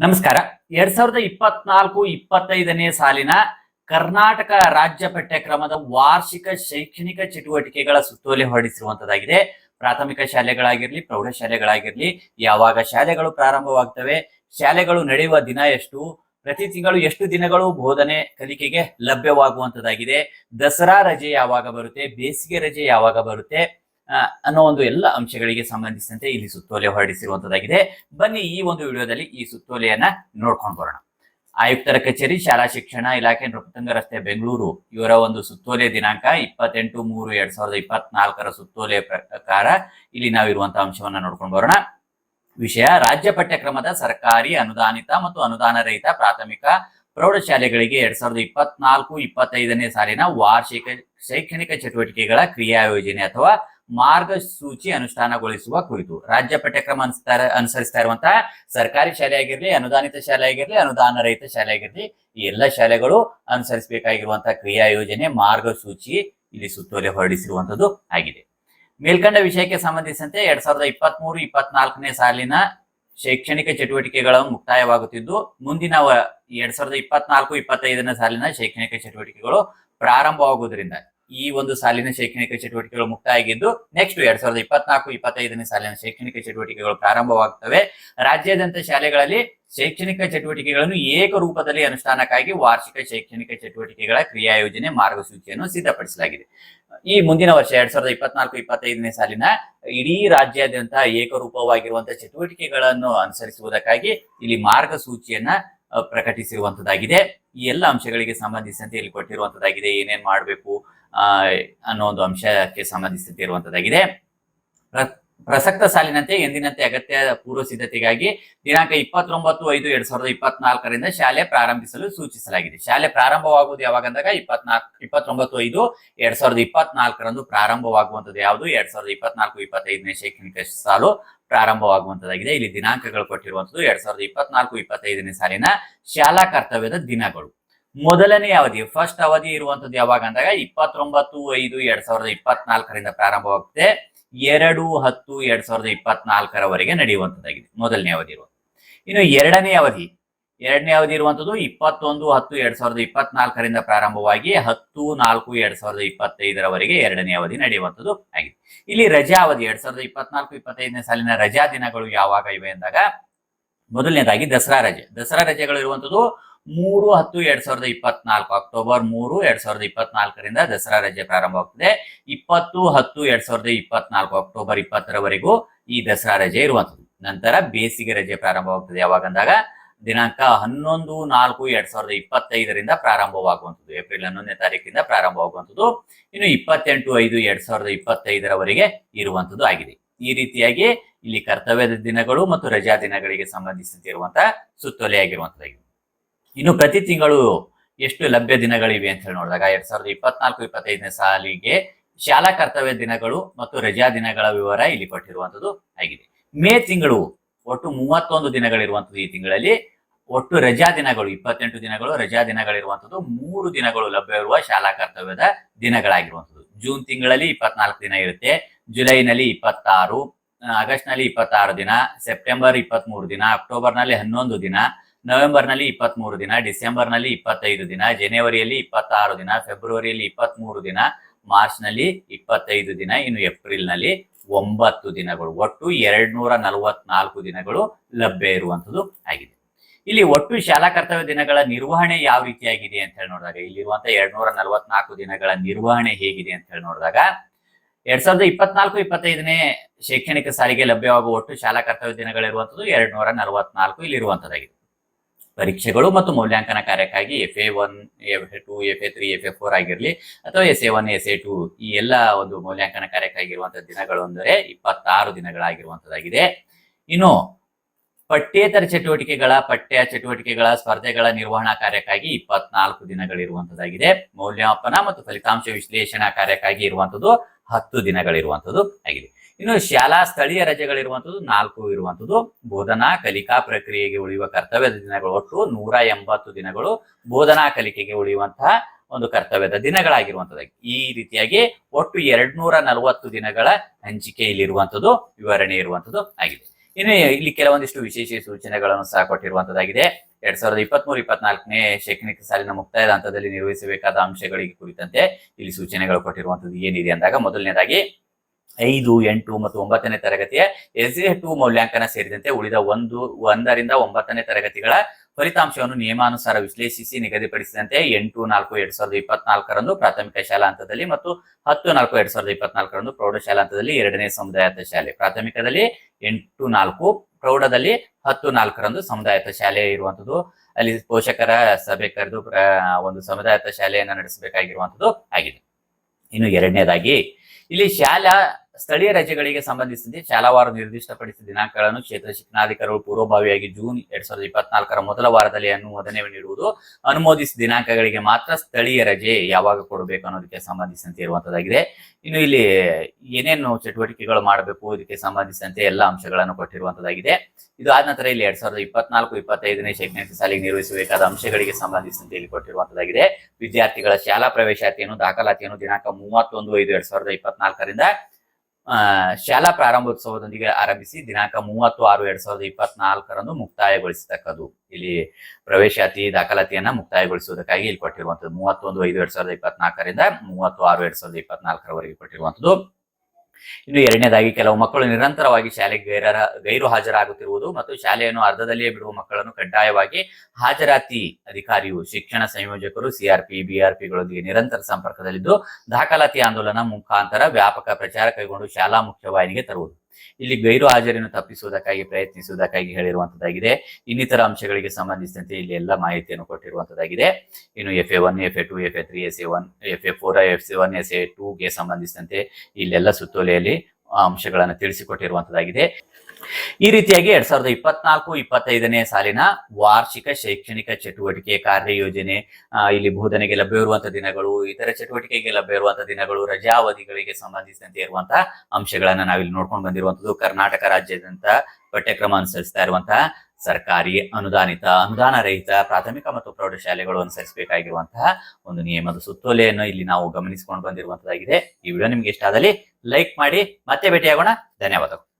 ನಮಸ್ಕಾರ. ಎರಡ್ ಸಾವಿರದ ಇಪ್ಪತ್ನಾಲ್ಕು ಇಪ್ಪತ್ತೈದನೇ ಸಾಲಿನ ಕರ್ನಾಟಕ ರಾಜ್ಯ ಪಠ್ಯಕ್ರಮದ ವಾರ್ಷಿಕ ಶೈಕ್ಷಣಿಕ ಚಟುವಟಿಕೆಗಳ ಸುತ್ತೋಲೆ ಹೊರಡಿಸಿರುವಂತದ್ದಾಗಿದೆ. ಪ್ರಾಥಮಿಕ ಶಾಲೆಗಳಾಗಿರ್ಲಿ, ಪ್ರೌಢಶಾಲೆಗಳಾಗಿರ್ಲಿ, ಯಾವಾಗ ಶಾಲೆಗಳು ಪ್ರಾರಂಭವಾಗ್ತವೆ, ಶಾಲೆಗಳು ನಡೆಯುವ ದಿನ ಎಷ್ಟು, ಪ್ರತಿ ತಿಂಗಳು ಎಷ್ಟು ದಿನಗಳು ಬೋಧನೆ ಕಲಿಕೆಗೆ ಲಭ್ಯವಾಗುವಂತದ್ದಾಗಿದೆ, ದಸರಾ ರಜೆ ಯಾವಾಗ ಬರುತ್ತೆ, ಬೇಸಿಗೆ ರಜೆ ಯಾವಾಗ ಬರುತ್ತೆ ಅನ್ನೋ ಒಂದು ಎಲ್ಲ ಅಂಶಗಳಿಗೆ ಸಂಬಂಧಿಸಿದಂತೆ ಇಲ್ಲಿ ಸುತ್ತೋಲೆ ಹೊರಡಿಸಿರುವಂತದಾಗಿದೆ ಬನ್ನಿ ಈ ಒಂದು ವಿಡಿಯೋದಲ್ಲಿ ಈ ಸುತ್ತೋಲೆಯನ್ನ ನೋಡ್ಕೊಂಡು ಬರೋಣ. ಆಯುಕ್ತರ ಕಚೇರಿ, ಶಾಲಾ ಶಿಕ್ಷಣ ಇಲಾಖೆ, ನೃಪತಂಗ ರಸ್ತೆ, ಬೆಂಗಳೂರು ಇವರ ಒಂದು ಸುತ್ತೋಲೆ ದಿನಾಂಕ ಇಪ್ಪತ್ತೆಂಟು ಮೂರು ಎರಡ್ ಸಾವಿರದ ಇಪ್ಪತ್ನಾಲ್ಕರ ಸುತ್ತೋಲೆ ಪ್ರಕಾರ ಇಲ್ಲಿ ನಾವಿರುವಂತಹ ಅಂಶವನ್ನ ನೋಡ್ಕೊಂಡು ಬರೋಣ. ವಿಷಯ, ರಾಜ್ಯ ಪಠ್ಯಕ್ರಮದ ಸರ್ಕಾರಿ ಅನುದಾನಿತ ಮತ್ತು ಅನುದಾನ ರಹಿತ ಪ್ರಾಥಮಿಕ ಪ್ರೌಢಶಾಲೆಗಳಿಗೆ ಎರಡ್ ಸಾವಿರದ ಇಪ್ಪತ್ನಾಲ್ಕು ಇಪ್ಪತ್ತೈದನೇ ಸಾಲಿನ ವಾರ್ಷಿಕ ಶೈಕ್ಷಣಿಕ ಚಟುವಟಿಕೆಗಳ ಕ್ರಿಯಾ ಯೋಜನೆ ಅಥವಾ ಮಾರ್ಗಸೂಚಿ ಅನುಷ್ಠಾನಗೊಳಿಸುವ ಕುರಿತು. ರಾಜ್ಯ ಪಠ್ಯಕ್ರಮ ಅನುಸರಿಸ್ತಾ ಇರುವಂತಹ ಸರ್ಕಾರಿ ಶಾಲೆ ಆಗಿರ್ಲಿ, ಅನುದಾನಿತ ಶಾಲೆ ಆಗಿರ್ಲಿ, ಅನುದಾನ ರಹಿತ ಶಾಲೆ ಆಗಿರ್ಲಿ, ಈ ಎಲ್ಲ ಶಾಲೆಗಳು ಅನುಸರಿಸಬೇಕಾಗಿರುವಂತಹ ಕ್ರಿಯಾ ಯೋಜನೆ ಮಾರ್ಗಸೂಚಿ ಇಲ್ಲಿ ಸುತ್ತೋಲೆ ಹೊರಡಿಸಿರುವಂತದ್ದು ಆಗಿದೆ. ಮೇಲ್ಕಂಡ ವಿಷಯಕ್ಕೆ ಸಂಬಂಧಿಸಿದಂತೆ ಎರಡ್ ಸಾವಿರದ ಇಪ್ಪತ್ತ್ ಮೂರು ಇಪ್ಪತ್ನಾಲ್ಕನೇ ಸಾಲಿನ ಶೈಕ್ಷಣಿಕ ಚಟುವಟಿಕೆಗಳು ಮುಕ್ತಾಯವಾಗುತ್ತಿದ್ದು, ಮುಂದಿನ ಎರಡ್ ಸಾವಿರದ ಇಪ್ಪತ್ನಾಲ್ಕು, ಇಪ್ಪತ್ತೈದನೇ ಸಾಲಿನ ಶೈಕ್ಷಣಿಕ ಚಟುವಟಿಕೆಗಳು ಪ್ರಾರಂಭವಾಗುವುದರಿಂದ ಈ ಒಂದು ಸಾಲಿನ ಶೈಕ್ಷಣಿಕ ಚಟುವಟಿಕೆಗಳು ಮುಕ್ತಾಯ ಆಗಿದ್ದು ನೆಕ್ಸ್ಟ್ ಎರಡ್ ಸಾವಿರದ ಇಪ್ಪತ್ನಾಲ್ಕು, ಇಪ್ಪತ್ತೈದನೇ ಸಾಲಿನ ಶೈಕ್ಷಣಿಕ ಚಟುವಟಿಕೆಗಳು ಪ್ರಾರಂಭವಾಗುತ್ತವೆ. ರಾಜ್ಯಾದ್ಯಂತ ಶಾಲೆಗಳಲ್ಲಿ ಶೈಕ್ಷಣಿಕ ಚಟುವಟಿಕೆಗಳನ್ನು ಏಕರೂಪದಲ್ಲಿ ಅನುಷ್ಠಾನಕ್ಕಾಗಿ ವಾರ್ಷಿಕ ಶೈಕ್ಷಣಿಕ ಚಟುವಟಿಕೆಗಳ ಕ್ರಿಯಾ ಯೋಜನೆ ಮಾರ್ಗಸೂಚಿಯನ್ನು ಸಿದ್ಧಪಡಿಸಲಾಗಿದೆ. ಈ ಮುಂದಿನ ವರ್ಷ ಎರಡ್ ಸಾವಿರದ ಇಪ್ಪತ್ನಾಲ್ಕು, ಇಪ್ಪತ್ತೈದನೇ ಸಾಲಿನ ಇಡೀ ರಾಜ್ಯಾದ್ಯಂತ ಏಕರೂಪವಾಗಿರುವಂತಹ ಚಟುವಟಿಕೆಗಳನ್ನು ಅನುಸರಿಸುವುದಕ್ಕಾಗಿ ಇಲ್ಲಿ ಮಾರ್ಗಸೂಚಿಯನ್ನ ಪ್ರಕಟಿಸಿರುವಂತದ್ದಾಗಿದೆ. ಈ ಎಲ್ಲ ಅಂಶಗಳಿಗೆ ಸಂಬಂಧಿಸಿದಂತೆ ಇಲ್ಲಿ ಕೊಟ್ಟಿರುವಂತದ್ದಾಗಿದೆ, ಏನೇನ್ ಮಾಡಬೇಕು ಅನ್ನೋ ಒಂದು ಅಂಶಕ್ಕೆ ಪ್ರ- ಪ್ರಸಕ್ತ ಸಾಲಿನಂತೆ ಎಂದಿನಂತೆ ಅಗತ್ಯ ಪೂರ್ವ ಸಿದ್ಧತೆಗಾಗಿ ದಿನಾಂಕ ಇಪ್ಪತ್ತೊಂಬತ್ತು ಐದು ಎರಡ್ ಸಾವಿರದ ಇಪ್ಪತ್ನಾಲ್ಕರಿಂದ ಶಾಲೆ ಪ್ರಾರಂಭಿಸಲು ಸೂಚಿಸಲಾಗಿದೆ. ಶಾಲೆ ಪ್ರಾರಂಭವಾಗುವುದು ಯಾವಾಗ ಅಂದಾಗ ಇಪ್ಪತ್ನಾಲ್ಕು ಇಪ್ಪತ್ತೊಂಬತ್ತು ಐದು ಎರಡ್ ಸಾವಿರದ ಇಪ್ಪತ್ನಾಲ್ಕರಂದು ಪ್ರಾರಂಭವಾಗುವಂತದ್ದು ಯಾವುದು? ಎರಡ್ ಸಾವಿರದ ಇಪ್ಪತ್ನಾಲ್ಕು ಇಪ್ಪತ್ತೈದನೇ ಶೈಕ್ಷಣಿಕ ಸಾಲು ಪ್ರಾರಂಭವಾಗುವಂತದ್ದಾಗಿದೆ ಇಲ್ಲಿ ದಿನಾಂಕಗಳು ಕೊಟ್ಟಿರುವಂತದ್ದು ಎರಡ್ ಸಾವಿರದ ಇಪ್ಪತ್ನಾಲ್ಕು ಇಪ್ಪತ್ತೈದನೇ ಸಾಲಿನ ಶಾಲಾ ಕರ್ತವ್ಯದ ದಿನಗಳು. ಮೊದಲನೇ ಅವಧಿ ಫಸ್ಟ್ ಅವಧಿ ಇರುವಂತದ್ದು ಯಾವಾಗ ಅಂದಾಗ ಇಪ್ಪತ್ತೊಂಬತ್ತು, ಐದು, ಎರಡ್ ಸಾವಿರದ ಇಪ್ಪತ್ನಾಲ್ಕರಿಂದ ಪ್ರಾರಂಭವಾಗುತ್ತೆ ಎರಡು, ಹತ್ತು, ಎರಡ್ ಸಾವಿರದ ಇಪ್ಪತ್ನಾಲ್ಕರವರೆಗೆ ನಡೆಯುವಂತದ್ದಾಗಿದೆ ಮೊದಲನೇ ಅವಧಿ ಇರುವಂತ ಇನ್ನು ಎರಡನೇ ಅವಧಿ ಎರಡನೇ ಅವಧಿ ಇರುವಂತದ್ದು ಇಪ್ಪತ್ತೊಂದು, ಹತ್ತು, ಎರಡ್ ಸಾವಿರದ ಇಪ್ಪತ್ನಾಲ್ಕರಿಂದ ಪ್ರಾರಂಭವಾಗಿ ಹತ್ತು, ನಾಲ್ಕು, ಎರಡ್ ಸಾವಿರದ ಇಪ್ಪತ್ತೈದರವರೆಗೆ ಎರಡನೇ ಅವಧಿ ನಡೆಯುವಂತದ್ದು ಆಗಿದೆ. ಇಲ್ಲಿ ರಜಾ ಅವಧಿ, ಎರಡ್ ಸಾವಿರದ ಇಪ್ಪತ್ನಾಲ್ಕು, ಇಪ್ಪತ್ತೈದನೇ ಸಾಲಿನ ರಜಾ ದಿನಗಳು ಯಾವಾಗ ಇವೆ ಅಂದಾಗ, ಮೊದಲನೇದಾಗಿ ದಸರಾ ರಜೆ. ದಸರಾ ರಜೆಗಳು ಇರುವಂತದ್ದು ಮೂರು ಹತ್ತು ಎರಡ್ ಸಾವಿರದ ಇಪ್ಪತ್ನಾಲ್ಕು, ಅಕ್ಟೋಬರ್ ಮೂರು ಎರಡ್ ಸಾವಿರದ ಇಪ್ಪತ್ನಾಲ್ಕರಿಂದ ದಸರಾ ರಜೆ ಪ್ರಾರಂಭವಾಗ್ತದೆ ಇಪ್ಪತ್ತು ಹತ್ತು ಎರಡ್ ಸಾವಿರದ ಇಪ್ಪತ್ನಾಲ್ಕು, ಅಕ್ಟೋಬರ್ ಇಪ್ಪತ್ತರವರೆಗೂ ಈ ದಸರಾ ರಜೆ ಇರುವಂತದ್ದು ನಂತರ ಬೇಸಿಗೆ ರಜೆ ಪ್ರಾರಂಭವಾಗ್ತದೆ ಯಾವಾಗ ಅಂದಾಗ ದಿನಾಂಕ ಹನ್ನೊಂದು ನಾಲ್ಕು ಎರಡ್ ಸಾವಿರದ ಇಪ್ಪತ್ತೈದರಿಂದ ಪ್ರಾರಂಭವಾಗುವಂಥದ್ದು. ಏಪ್ರಿಲ್ ಹನ್ನೊಂದನೇ ತಾರೀಕಿಂದ ಪ್ರಾರಂಭವಾಗುವಂಥದ್ದು. ಇನ್ನು ಇಪ್ಪತ್ತೆಂಟು ಐದು ಎರಡ್ ಸಾವಿರದ ಇಪ್ಪತ್ತೈದರವರೆಗೆ ಇರುವಂತದ್ದು ಆಗಿದೆ. ಈ ರೀತಿಯಾಗಿ ಇಲ್ಲಿ ಕರ್ತವ್ಯದ ದಿನಗಳು ಮತ್ತು ರಜಾ ದಿನಗಳಿಗೆ ಸಂಬಂಧಿಸಿರುವಂತಹ ಸುತ್ತೋಲೆ ಆಗಿರುವಂತದ್ದಾಗಿದೆ ಇನ್ನು ಪ್ರತಿ ತಿಂಗಳು ಎಷ್ಟು ಲಭ್ಯ ದಿನಗಳಿವೆ ಅಂತ ಹೇಳಿ ನೋಡಿದಾಗ ಎರಡ್ ಸಾವಿರದ ಇಪ್ಪತ್ನಾಲ್ಕು, ಇಪ್ಪತ್ತೈದನೇ ಸಾಲಿಗೆ ಶಾಲಾ ಕರ್ತವ್ಯ ದಿನಗಳು ಮತ್ತು ರಜಾ ದಿನಗಳ ವಿವರ ಇಲ್ಲಿ ಕೊಟ್ಟಿರುವಂತದ್ದು ಆಗಿದೆ. ಮೇ ತಿಂಗಳು ಒಟ್ಟು ಮೂವತ್ತೊಂದು ದಿನಗಳಿರುವಂತದ್ದು ಈ ತಿಂಗಳಲ್ಲಿ. ಒಟ್ಟು ರಜಾ ದಿನಗಳು ಇಪ್ಪತ್ತೆಂಟು ದಿನಗಳು, ರಜಾ ದಿನಗಳಿರುವಂತದ್ದು ಮೂರು ದಿನಗಳು ಲಭ್ಯವಿರುವ ಶಾಲಾ ಕರ್ತವ್ಯದ ದಿನಗಳಾಗಿರುವಂತದ್ದು. ಜೂನ್ ತಿಂಗಳಲ್ಲಿ ಇಪ್ಪತ್ನಾಲ್ಕು ದಿನ ಇರುತ್ತೆ. ಜುಲೈನಲ್ಲಿ ಇಪ್ಪತ್ತಾರು ಆಗಸ್ಟ್ನಲ್ಲಿ ಇಪ್ಪತ್ತಾರು ದಿನ, ಸೆಪ್ಟೆಂಬರ್ ಇಪ್ಪತ್ಮೂರು ದಿನ ಅಕ್ಟೋಬರ್ನಲ್ಲಿ ಹನ್ನೊಂದು ದಿನ ನವೆಂಬರ್ನಲ್ಲಿ ಇಪ್ಪತ್ಮೂರು ದಿನ ಡಿಸೆಂಬರ್ನಲ್ಲಿ ಇಪ್ಪತ್ತೈದು ದಿನ, ಜನವರಿಯಲ್ಲಿ ಇಪ್ಪತ್ತಾರು ದಿನ, ಫೆಬ್ರವರಿಯಲ್ಲಿ ಇಪ್ಪತ್ಮೂರು ದಿನ ಮಾರ್ಚ್ನಲ್ಲಿ ಇಪ್ಪತ್ತೈದು ದಿನ, ಇನ್ನು ಏಪ್ರಿಲ್ನಲ್ಲಿ ಒಂಬತ್ತು ದಿನಗಳು. ಒಟ್ಟು ಎರಡ್ ನೂರ ನಲವತ್ನಾಲ್ಕು ದಿನಗಳು ಲಭ್ಯ ಇರುವಂತದ್ದು ಆಗಿದೆ. ಇಲ್ಲಿ ಒಟ್ಟು ಶಾಲಾ ಕರ್ತವ್ಯ ದಿನಗಳ ನಿರ್ವಹಣೆ ಯಾವ ರೀತಿಯಾಗಿದೆ ಅಂತ ಹೇಳಿ ನೋಡಿದಾಗ ಇಲ್ಲಿರುವಂತಹ ಎರಡ್ ನೂರ ನಲವತ್ನಾಲ್ಕು ದಿನಗಳ ನಿರ್ವಹಣೆ ಹೇಗಿದೆ ಅಂತ ಹೇಳಿ ನೋಡಿದಾಗ, ಎರಡ್ ಸಾವಿರದ ಇಪ್ಪತ್ನಾಲ್ಕು, ಇಪ್ಪತ್ತೈದನೇ ಶೈಕ್ಷಣಿಕ ಸಾಲಿಗೆ ಲಭ್ಯವಾಗುವ ಒಟ್ಟು ಶಾಲಾ ಕರ್ತವ್ಯ ದಿನಗಳಿರುವಂತದ್ದು ಎರಡ್ ನೂರ ನಲವತ್ನಾಲ್ಕು ಇಲ್ಲಿರುವಂತದ್ದಾಗಿದೆ ಪರೀಕ್ಷೆಗಳು ಮತ್ತು ಮೌಲ್ಯಾಂಕನ ಕಾರ್ಯಕ್ಕಾಗಿ F A one F A two F A three F A four ಆಗಿರಲಿ ಅಥವಾ S A one S A two ಈ ಎಲ್ಲ ಒಂದು ಮೌಲ್ಯಾಂಕನ ಕಾರ್ಯಕ್ಕಾಗಿರುವಂತಹ ದಿನಗಳು ಅಂದರೆ ಇಪ್ಪತ್ತಾರು ದಿನಗಳಾಗಿರುವಂತದ್ದಾಗಿದೆ. ಇನ್ನು ಪಠ್ಯೇತರ ಚಟುವಟಿಕೆಗಳ, ಪಠ್ಯ ಚಟುವಟಿಕೆಗಳ ಸ್ಪರ್ಧೆಗಳ ನಿರ್ವಹಣಾ ಕಾರ್ಯಕ್ಕಾಗಿ ಇಪ್ಪತ್ನಾಲ್ಕು ದಿನಗಳಿರುವಂತದ್ದಾಗಿದೆ. ಮೌಲ್ಯಮಾಪನ ಮತ್ತು ಫಲಿತಾಂಶ ವಿಶ್ಲೇಷಣಾ ಕಾರ್ಯಕ್ಕಾಗಿ ಇರುವಂತದ್ದು ಹತ್ತು ದಿನಗಳಿರುವಂತದ್ದು ಆಗಿದೆ. ಇನ್ನು ಶಾಲಾ ಸ್ಥಳೀಯ ರಜೆಗಳಿರುವಂತದ್ದು ನಾಲ್ಕು ಇರುವಂತದ್ದು ಬೋಧನಾ ಕಲಿಕಾ ಪ್ರಕ್ರಿಯೆಗೆ ಉಳಿಯುವ ಕರ್ತವ್ಯದ ದಿನಗಳು ಒಟ್ಟು ನೂರ ಎಂಬತ್ತು ದಿನಗಳು ಬೋಧನಾ ಕಲಿಕೆಗೆ ಉಳಿಯುವಂತಹ ಒಂದು ಕರ್ತವ್ಯದ ದಿನಗಳಾಗಿರುವಂತದ್ದು ಈ ರೀತಿಯಾಗಿ ಒಟ್ಟು ಎರಡ್ ನೂರ ನಲವತ್ತು ದಿನಗಳ ಹಂಚಿಕೆ ಇಲ್ಲಿರುವಂತದ್ದು ವಿವರಣೆ ಇರುವಂತದ್ದು ಆಗಿದೆ. ಇನ್ನು ಇಲ್ಲಿ ಕೆಲವೊಂದಿಷ್ಟು ವಿಶೇಷ ಸೂಚನೆಗಳನ್ನು ಸಹ ಕೊಟ್ಟಿರುವಂತದ್ದಾಗಿದೆ ಎರಡ್ ಸಾವಿರದ ಇಪ್ಪತ್ತ್ ಮೂರು ಇಪ್ಪತ್ನಾಲ್ಕನೇ ಶೈಕ್ಷಣಿಕ ಸಾಲಿನ ಮುಕ್ತಾಯದ ಹಂತದಲ್ಲಿ ನಿರ್ವಹಿಸಬೇಕಾದ ಅಂಶಗಳಿಗೆ ಕುರಿತಂತೆ ಇಲ್ಲಿ ಸೂಚನೆಗಳು ಕೊಟ್ಟಿರುವಂತದ್ದು ಏನಿದೆ ಅಂದಾಗ ಮೊದಲನೇದಾಗಿ ಐದು, ಎಂಟು ಮತ್ತು ಒಂಬತ್ತನೇ ತರಗತಿಯ ಎಸ್ ಎ ಟು ಮೌಲ್ಯಾಂಕನ ಸೇರಿದಂತೆ ಉಳಿದ ಒಂದು, ಒಂದರಿಂದ ಒಂಬತ್ತನೇ ತರಗತಿಗಳ ಫಲಿತಾಂಶವನ್ನು ನಿಯಮಾನುಸಾರ ವಿಶ್ಲೇಷಿಸಿ ನಿಗದಿಪಡಿಸಿದಂತೆ ಎಂಟು, ನಾಲ್ಕು, ಎರಡ್ ಸಾವಿರದ ಇಪ್ಪತ್ನಾಲ್ಕರಂದು ಪ್ರಾಥಮಿಕ ಶಾಲಾ ಹಂತದಲ್ಲಿ ಮತ್ತು ಹತ್ತು, ನಾಲ್ಕು, ಎರಡ್ ಸಾವಿರದ ಇಪ್ಪತ್ನಾಲ್ಕರಂದು ಪ್ರೌಢಶಾಲಾ ಹಂತದಲ್ಲಿ ಎರಡನೇ ಸಮುದಾಯದ ಶಾಲೆ. ಪ್ರಾಥಮಿಕದಲ್ಲಿ ಎಂಟು, ನಾಲ್ಕು, ಪ್ರೌಢದಲ್ಲಿ ಹತ್ತು, ನಾಲ್ಕರಂದು ಸಮುದಾಯದ ಶಾಲೆ ಇರುವಂತದ್ದು ಅಲ್ಲಿ ಪೋಷಕರ, ಸಭೆ ಕರೆದು ಒಂದು ಸಮುದಾಯದ ಶಾಲೆಯನ್ನ ನಡೆಸಬೇಕಾಗಿರುವಂತದ್ದು ಆಗಿದೆ. ಇನ್ನು ಎರಡನೇದಾಗಿ, ಇಲ್ಲಿ ಶಾಲಾ ಸ್ಥಳೀಯ ರಜೆಗಳಿಗೆ ಸಂಬಂಧಿಸಿದಂತೆ ಶಾಲಾವಾರು ನಿರ್ದಿಷ್ಟಪಡಿಸಿದ ದಿನಾಂಕಗಳನ್ನು ಕ್ಷೇತ್ರ ಶಿಕ್ಷಣಾಧಿಕಾರಿಗಳು ಪೂರ್ವಭಾವಿಯಾಗಿ ಜೂನ್ ಎರಡ್ ಸಾವಿರದ ಇಪ್ಪತ್ನಾಲ್ಕರ ಮೊದಲ ವಾರದಲ್ಲಿ ಅನುಮೋದನೆ ನೀಡುವುದು. ಅನುಮೋದಿಸಿದ ದಿನಾಂಕಗಳಿಗೆ ಮಾತ್ರ ಸ್ಥಳೀಯ ರಜೆ ಯಾವಾಗ ಕೊಡಬೇಕು ಅನ್ನೋದಕ್ಕೆ ಸಂಬಂಧಿಸಿದಂತೆ ಇರುವಂತದ್ದಾಗಿದೆ. ಇನ್ನು ಇಲ್ಲಿ ಏನೇನು ಚಟುವಟಿಕೆಗಳು ಮಾಡಬೇಕು ಇದಕ್ಕೆ ಸಂಬಂಧಿಸಿದಂತೆ ಎಲ್ಲ ಅಂಶಗಳನ್ನು ಕೊಟ್ಟಿರುವಂತದ್ದಾಗಿದೆ. ಇದು ಆದ ನಂತರ ಇಲ್ಲಿ ಎರಡ್ ಸಾವಿರದ ಇಪ್ಪತ್ನಾಲ್ಕು, ಇಪ್ಪತ್ತೈದನೇ ಶೈಕ್ಷಣಿಕ ಸಾಲಿಗೆ ನಿರ್ವಹಿಸಬೇಕಾದ ಅಂಶಗಳಿಗೆ ಸಂಬಂಧಿಸಿದಂತೆ ಇಲ್ಲಿ ಕೊಟ್ಟಿರುವಂತದ್ದಾಗಿದೆ. ವಿದ್ಯಾರ್ಥಿಗಳ ಶಾಲಾ ಪ್ರವೇಶಾತಿಯನ್ನು, ದಾಖಲಾತಿಯನ್ನು ದಿನಾಂಕ ಮೂವತ್ತೊಂದು ಐದು ಎರಡ್ ಸಾವಿರದ ಇಪ್ಪತ್ನಾಲ್ಕರಿಂದ ಶಾಲಾ ಪ್ರಾರಂಭೋತ್ಸವದೊಂದಿಗೆ ಆರಂಭಿಸಿ ದಿನಾಂಕ ಮೂವತ್ತು ಆರು ಎರಡ್ ಸಾವಿರದ ಇಪ್ಪತ್ನಾಲ್ಕರಂದು ಮುಕ್ತಾಯಗೊಳಿಸತಕ್ಕದ್ದು. ಇಲ್ಲಿ ಪ್ರವೇಶಾತಿ ದಾಖಲಾತಿಯನ್ನ ಮುಕ್ತಾಯಗೊಳಿಸುವುದಕ್ಕಾಗಿ ಇಲ್ಲಿ ಕೊಟ್ಟಿರುವಂತದ್ದು ಮೂವತ್ತೊಂದು ಐದು ಎರಡ್ ಸಾವಿರದ ಇಪ್ಪತ್ನಾಲ್ಕರಿಂದ ಮೂವತ್ತು ಆರು ಎರಡ್ ಸಾವಿರದ ಇಪ್ಪತ್ನಾಲ್ಕರವರೆಗೆ ಕೊಟ್ಟಿರುವಂತದ್ದು ಇನ್ನು ಎರಡನೇದಾಗಿ ಕೆಲವು ಮಕ್ಕಳು ನಿರಂತರವಾಗಿ ಶಾಲೆಗೆ ಗೈರ ಗೈರು ಹಾಜರಾಗುತ್ತಿರುವುದು ಮತ್ತು ಶಾಲೆಯನ್ನು ಅರ್ಧದಲ್ಲಿಯೇ ಬಿಡುವ ಮಕ್ಕಳನ್ನು ಕಡ್ಡಾಯವಾಗಿ ಹಾಜರಾತಿ ಅಧಿಕಾರಿಯು, ಶಿಕ್ಷಣ ಸಂಯೋಜಕರು ಸಿಆರ್ಪಿ ಬಿಆರ್ಪಿಗಳೊಂದಿಗೆ ನಿರಂತರ ಸಂಪರ್ಕದಲ್ಲಿದ್ದು, ದಾಖಲಾತಿ ಆಂದೋಲನ ಮುಖಾಂತರ ವ್ಯಾಪಕ ಪ್ರಚಾರ ಕೈಗೊಂಡು ಶಾಲಾ ಮುಖ್ಯವಾಹಿನಿಗೆ ತರುವುದು. ಇಲ್ಲಿ ಗೈರು ಹಾಜರಿಯನ್ನು ತಪ್ಪಿಸುವುದಕ್ಕಾಗಿ ಪ್ರಯತ್ನಿಸುವುದಕ್ಕಾಗಿ ಹೇಳಿರುವಂತದ್ದಾಗಿದೆ. ಇನ್ನಿತರ ಅಂಶಗಳಿಗೆ ಸಂಬಂಧಿಸಿದಂತೆ ಇಲ್ಲಿ ಎಲ್ಲ ಮಾಹಿತಿಯನ್ನು ಕೊಟ್ಟಿರುವಂತದ್ದಾಗಿದೆ. ಇನ್ನು F A one F A two F A three S A one F A four F C one S A ಟೂಗೆ ಸಂಬಂಧಿಸಿದಂತೆ ಇಲ್ಲೆಲ್ಲ ಸುತ್ತೋಲೆಯಲ್ಲಿ ಅಂಶಗಳನ್ನು ತಿಳಿಸಿಕೊಟ್ಟಿರುವಂತದ್ದಾಗಿದೆ. ಈ ರೀತಿಯಾಗಿ ಎರಡ್ ಸಾವಿರದ ಇಪ್ಪತ್ನಾಲ್ಕು, ಇಪ್ಪತ್ತೈದನೇ ಸಾಲಿನ ವಾರ್ಷಿಕ ಶೈಕ್ಷಣಿಕ ಚಟುವಟಿಕೆ ಕಾರ್ಯಯೋಜನೆ ಇಲ್ಲಿ ಬೋಧನೆಗೆ ಲಭ್ಯವಿರುವಂತಹ ದಿನಗಳು, ಇತರ ಚಟುವಟಿಕೆಗೆ ಲಭ್ಯವಿರುವಂತಹ ದಿನಗಳು ರಜಾ ಅವಧಿಗಳಿಗೆ ಸಂಬಂಧಿಸಿದಂತೆ ಇರುವಂತಹ ಅಂಶಗಳನ್ನ ನಾವಿಲ್ಲಿ ನೋಡ್ಕೊಂಡು ಬಂದಿರುವಂತದ್ದು ಕರ್ನಾಟಕ ರಾಜ್ಯದಂತ ಪಠ್ಯಕ್ರಮ ಅನುಸರಿಸ್ತಾ ಇರುವಂತಹ ಸರ್ಕಾರಿ ಅನುದಾನಿತ, ಅನುದಾನ ರಹಿತ, ಪ್ರಾಥಮಿಕ ಮತ್ತು ಪ್ರೌಢಶಾಲೆಗಳು ಅನುಸರಿಸಬೇಕಾಗಿರುವಂತಹ ಒಂದು ನಿಯಮದ ಸುತ್ತೋಲೆಯನ್ನು ಇಲ್ಲಿ ನಾವು ಗಮನಿಸಿಕೊಂಡು ಬಂದಿರುವಂತದ್ದಾಗಿದೆ. ಈ ವಿಡಿಯೋ ನಿಮ್ಗೆ ಇಷ್ಟ ಆದಲ್ಲಿ ಲೈಕ್ ಮಾಡಿ, ಮತ್ತೆ ಭೇಟಿಯಾಗೋಣ. ಧನ್ಯವಾದಗಳು.